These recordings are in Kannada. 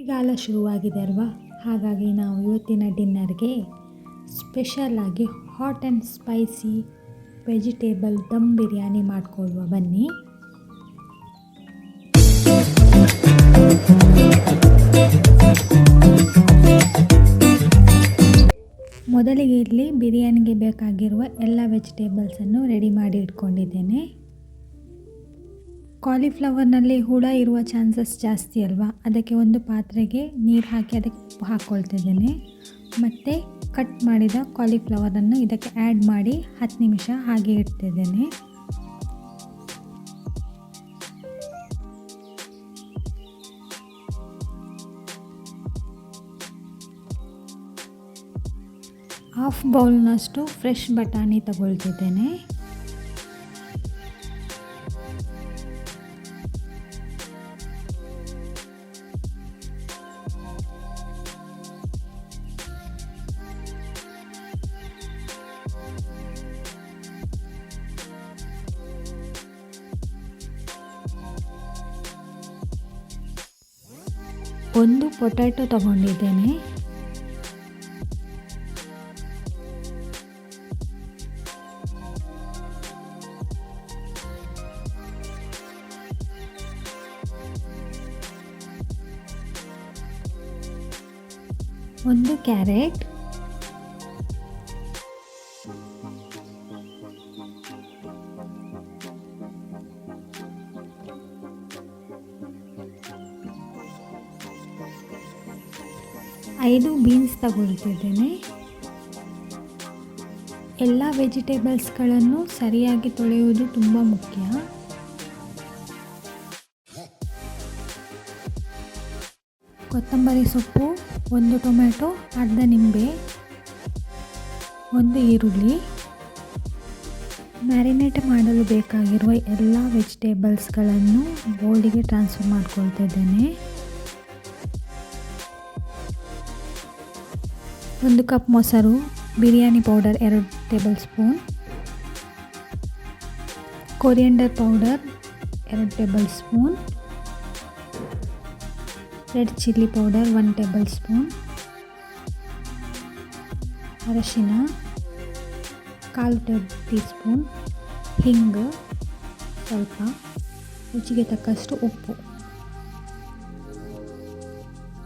ಈಗಾಲ ಶುರುವಾಗಿದೆ ಅಲ್ವಾ? ಹಾಗಾಗಿ ನಾವು ಇವತ್ತಿನ ಡಿನ್ನರ್ಗೆ ಸ್ಪೆಷಲಾಗಿ hot and spicy vegetable dum biryani ಮಾಡಿಕೊಳ್ಳುವ. ಬನ್ನಿ. ಮೊದಲಿಗೆ ಇಲ್ಲಿ ಬಿರಿಯಾನಿಗೆ ಬೇಕಾಗಿರುವ ಎಲ್ಲ ವೆಜಿಟೇಬಲ್ಸನ್ನು ರೆಡಿ ಮಾಡಿ ಇಟ್ಕೊಂಡಿದ್ದೇನೆ. ಕಾಲಿಫ್ಲವರ್ನಲ್ಲಿ ಹುಳ ಇರುವ ಚಾನ್ಸಸ್ ಜಾಸ್ತಿ ಅಲ್ವಾ? ಅದಕ್ಕೆ ಒಂದು ಪಾತ್ರೆಗೆ ನೀರು ಹಾಕಿ ಅದಕ್ಕೆ ಹಾಕ್ಕೊಳ್ತಿದ್ದೇನೆ ಮತ್ತು ಕಟ್ ಮಾಡಿದ ಕಾಲಿಫ್ಲವರನ್ನು ಇದಕ್ಕೆ ಆ್ಯಡ್ ಮಾಡಿ ಹತ್ತು ನಿಮಿಷ ಹಾಗೆ ಇಡ್ತಿದ್ದೇನೆ. ಹಾಫ್ ಬೌಲ್ನಷ್ಟು ಫ್ರೆಶ್ ಬಟಾಣಿ ತಗೊಳ್ತಿದ್ದೇನೆ. ಒಂದು ಪೊಟ್ಯಾಟೊ ತಗೊಂಡಿದ್ದೇನೆ. ಒಂದು ಕ್ಯಾರೆಟ್. ಐದು ಬೀನ್ಸ್ ತಗೊಳ್ತಿದ್ದೇನೆ. ಎಲ್ಲ ವೆಜಿಟೇಬಲ್ಸ್ಗಳನ್ನು ಸರಿಯಾಗಿ ತೊಳೆಯುವುದು ತುಂಬ ಮುಖ್ಯ. ಕೊತ್ತಂಬರಿ ಸೊಪ್ಪು, ಒಂದು ಟೊಮೆಟೊ ಅರ್ಧ ನಿಂಬೆ, ಒಂದು ಈರುಳ್ಳಿ. ಮ್ಯಾರಿನೇಟ್ ಮಾಡಲು ಬೇಕಾಗಿರುವ ಎಲ್ಲ ವೆಜಿಟೇಬಲ್ಸ್ಗಳನ್ನು ಬೋಲ್ಡಿಗೆ ಟ್ರಾನ್ಸ್ಫರ್ ಮಾಡ್ಕೊಳ್ತಿದ್ದೇನೆ. ಒಂದು ಕಪ್ ಮೊಸರು ಬಿರಿಯಾನಿ ಪೌಡರ್ ಎರಡು ಟೇಬಲ್ ಸ್ಪೂನ್ ಕೊರಿಯಂಡರ್ ಪೌಡರ್ ಎರಡು tablespoon red chilli powder one tablespoon ಅರಶಿನ ಕಾಲು ಟೇಬಲ್ ಟೀ ಸ್ಪೂನ್ ಹಿಂಗು ಸ್ವಲ್ಪ ರುಚಿಗೆ ತಕ್ಕಷ್ಟು ಉಪ್ಪು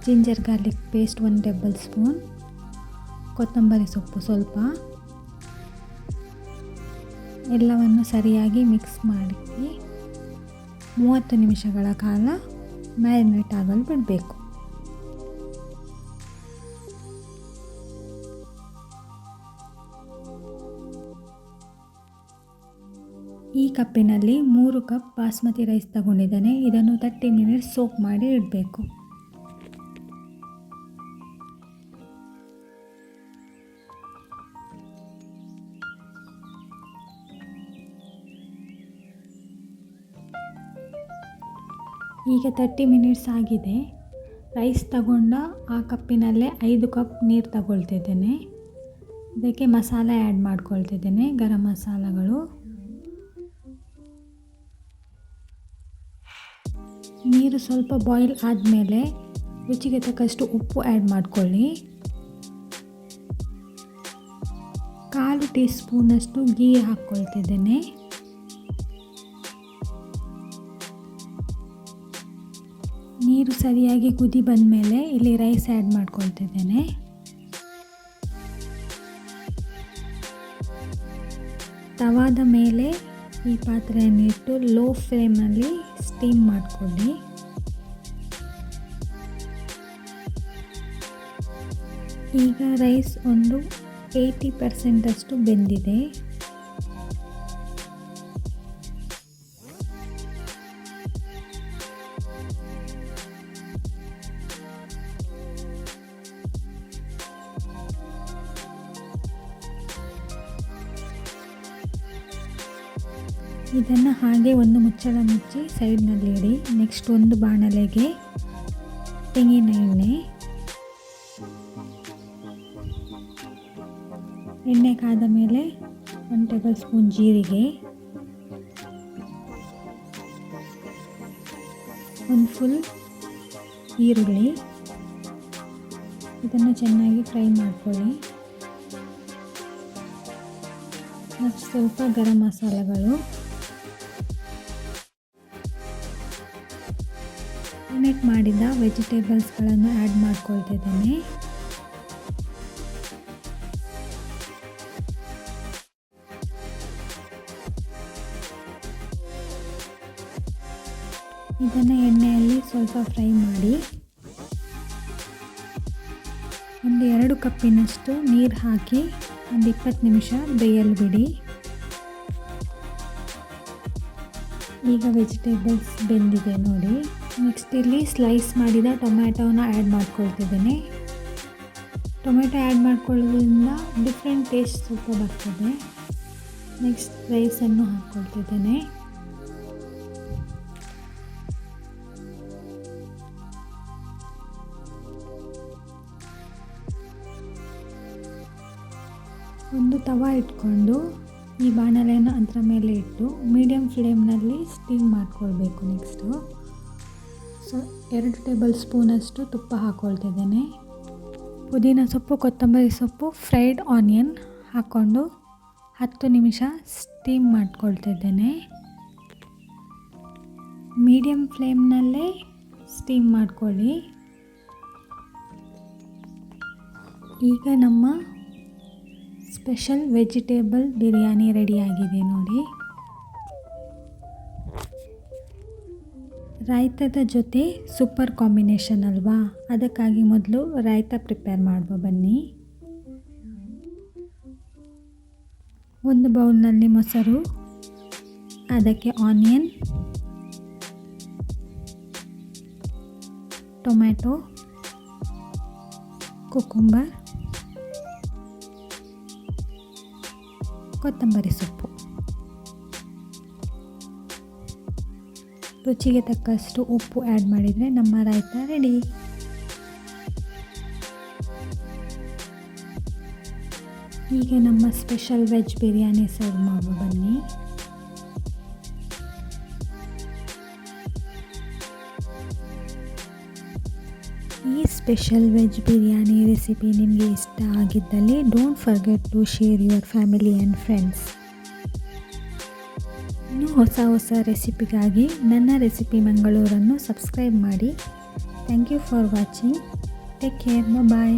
ginger garlic paste one tablespoon ಕೊತ್ತಂಬರಿ ಸೊಪ್ಪು ಸ್ವಲ್ಪ. ಎಲ್ಲವನ್ನು ಸರಿಯಾಗಿ ಮಿಕ್ಸ್ ಮಾಡಿ ಮೂವತ್ತು ನಿಮಿಷಗಳ ಕಾಲ ಮ್ಯಾರಿನೇಟ್ ಆಗಲು ಬಿಡಬೇಕು. ಈ ಕಪ್ಪಿನಲ್ಲಿ ಮೂರು ಕಪ್ ಬಾಸ್ಮತಿ ರೈಸ್ ತಗೊಂಡಿದ್ದೇನೆ. ಇದನ್ನು ತರ್ಟಿ ಮಿನಿಟ್ಸ್ ಸೋಕ್ ಮಾಡಿ ಇಡಬೇಕು. ಈಗ ತರ್ಟಿ ಮಿನಿಟ್ಸ್ ಆಗಿದೆ. ರೈಸ್ ತಗೊಂಡು ಆ ಕಪ್ಪಿನಲ್ಲೇ ಐದು ಕಪ್ ನೀರು ತಗೊಳ್ತಿದ್ದೇನೆ. ಇದಕ್ಕೆ ಮಸಾಲ ಆ್ಯಡ್ ಮಾಡ್ಕೊಳ್ತಿದ್ದೇನೆ, ಗರಂ ಮಸಾಲಗಳು. ನೀರು ಸ್ವಲ್ಪ ಬಾಯ್ಲ್ ಆದಮೇಲೆ ರುಚಿಗೆ ತಕ್ಕಷ್ಟು ಉಪ್ಪು ಆ್ಯಡ್ ಮಾಡ್ಕೊಳ್ಳಿ. ಕಾಲು ಟೀ ಸ್ಪೂನಷ್ಟು ಗೀ ಹಾಕ್ಕೊಳ್ತಿದ್ದೇನೆ. ಸರಿಯಾಗಿ ಕುದಿ ಬಂದ ಮೇಲೆ ಇಲ್ಲಿ ರೈಸ್ ಆ್ಯಡ್ ಮಾಡ್ಕೊಳ್ತಿದ್ದೇನೆ. ತವಾದ ಮೇಲೆ ಈ ಪಾತ್ರೆಯನ್ನಿಟ್ಟು ಲೋ ಫ್ಲೇಮಲ್ಲಿ ಸ್ಟೀಮ್ ಮಾಡಿಕೊಳ್ಳಿ. ಈಗ ರೈಸ್ ಒಂದು ಏಯ್ಟಿ ಪರ್ಸೆಂಟಷ್ಟು ಬೆಂದಿದೆ. ಇದನ್ನು ಹಾಗೆ ಒಂದು ಮುಚ್ಚಳ ಮುಚ್ಚಿ ಸೈಡ್ನಲ್ಲಿ ಇಡಿ. ನೆಕ್ಸ್ಟ್ ಒಂದು ಬಾಣಲೆಗೆ ತೆಂಗಿನ ಎಣ್ಣೆ. ಎಣ್ಣೆ ಕಾದ ಮೇಲೆ ಒನ್ ಟೇಬಲ್ ಸ್ಪೂನ್ ಜೀರಿಗೆ. ಒಂದು ಫುಲ್ ಈರುಳ್ಳಿ. ಇದನ್ನು ಚೆನ್ನಾಗಿ ಫ್ರೈ ಮಾಡ್ಕೊಳ್ಳಿ. ಮತ್ತು ಸ್ವಲ್ಪ ಗರಂ ಮಸಾಲೆಗಳು. ಮ್ಯಾರಿನೇಟ್ ಮಾಡಿದ ವೆಜಿಟೇಬಲ್ಸ್ಗಳನ್ನು ಆ್ಯಡ್ ಮಾಡ್ಕೊಳ್ತಿದ್ದೀನಿ. ಇದನ್ನು ಎಣ್ಣೆಯಲ್ಲಿ ಸ್ವಲ್ಪ ಫ್ರೈ ಮಾಡಿ. ಒಂದು ಎರಡು ಕಪ್ಪಿನಷ್ಟು ನೀರು ಹಾಕಿ ಒಂದು ಇಪ್ಪತ್ತು ನಿಮಿಷ ಬೇಯಲು ಬಿಡಿ ಈಗ ವೆಜಿಟೇಬಲ್ಸ್ ಬೆಂದಿದೆ ನೋಡಿ. ನೆಕ್ಸ್ಟ್ ಇಲ್ಲಿ ಸ್ಲೈಸ್ ಮಾಡಿದ ಟೊಮ್ಯಾಟೋನ ಆ್ಯಡ್ ಮಾಡ್ಕೊಳ್ತಿದ್ದೀನಿ. ಟೊಮೆಟೊ ಆ್ಯಡ್ ಮಾಡ್ಕೊಳ್ಳೋದ್ರಿಂದ ಡಿಫ್ರೆಂಟ್ ಟೇಸ್ಟ್ ಸ್ವಲ್ಪ ಬರ್ತದೆ. ನೆಕ್ಸ್ಟ್ ರೈಸನ್ನು ಹಾಕ್ಕೊಳ್ತಿದ್ದೇನೆ. ಒಂದು ತವ ಇಟ್ಕೊಂಡು ಈ ಬಾಣಲೆಯನ್ನು ಅದರ ಮೇಲೆ ಇಟ್ಟು ಮೀಡಿಯಮ್ ಫ್ಲೇಮ್ನಲ್ಲಿ ಸ್ಟೀಮ್ ಮಾಡ್ಕೊಳ್ಬೇಕು ನೆಕ್ಸ್ಟು ಎರಡು ಟೇಬಲ್ ಸ್ಪೂನಷ್ಟು ತುಪ್ಪ ಹಾಕ್ಕೊಳ್ತಿದ್ದೇನೆ ಪುದೀನ ಸೊಪ್ಪು, ಕೊತ್ತಂಬರಿ ಸೊಪ್ಪು, ಫ್ರೈಡ್ ಆನಿಯನ್ ಹಾಕ್ಕೊಂಡು ಹತ್ತು ನಿಮಿಷ ಸ್ಟೀಮ್ ಮಾಡ್ಕೊಳ್ತಿದ್ದೇನೆ. ಮೀಡಿಯಮ್ ಫ್ಲೇಮ್ನಲ್ಲೇ ಸ್ಟೀಮ್ ಮಾಡ್ಕೊಳ್ಳಿ. ಈಗ ನಮ್ಮ ಸ್ಪೆಷಲ್ ವೆಜಿಟೇಬಲ್ ಬಿರಿಯಾನಿ ರೆಡಿಯಾಗಿದೆ ನೋಡಿ. ರಾಯ್ತದ ಜೊತೆ ಸೂಪರ್ ಕಾಂಬಿನೇಷನ್ ಅಲ್ವಾ? ಅದಕ್ಕಾಗಿ ಮೊದಲು ರಾಯ್ತ ಪ್ರಿಪೇರ್ ಮಾಡುವ, ಬನ್ನಿ. ಒಂದು ಬೌಲ್ನಲ್ಲಿ ಮೊಸರು, ಅದಕ್ಕೆ ಆನಿಯನ್, ಟೊಮ್ಯಾಟೊ, ಕುಕುಂಬರ್, ಕೊತ್ತಂಬರಿ ಸೊಪ್ಪು. ರುಚಿಗೆ ತಕ್ಕಷ್ಟು ಉಪ್ಪು ಆ್ಯಡ್ ಮಾಡಿದರೆ ನಮ್ಮ ರಾಯ್ತ ರೆಡಿ ಈಗ ನಮ್ಮ ಸ್ಪೆಷಲ್ ವೆಜ್ ಬಿರಿಯಾನಿ ಸರ್ವ್ ಮಾಡುವ ಬನ್ನಿ. ಈ ಸ್ಪೆಷಲ್ ವೆಜ್ ಬಿರಿಯಾನಿ ರೆಸಿಪಿ ನಿಮಗೆ ಇಷ್ಟ ಆಗಿದ್ದಲ್ಲಿ don't forget to share your family and friends ಇನ್ನೂ ಹೊಸ ಹೊಸ ರೆಸಿಪಿಗಾಗಿ ನನ್ನ ರೆಸಿಪಿ ಮಂಗಳೂರನ್ನು ಸಬ್ಸ್ಕ್ರೈಬ್ ಮಾಡಿ. Thank you for watching take care bye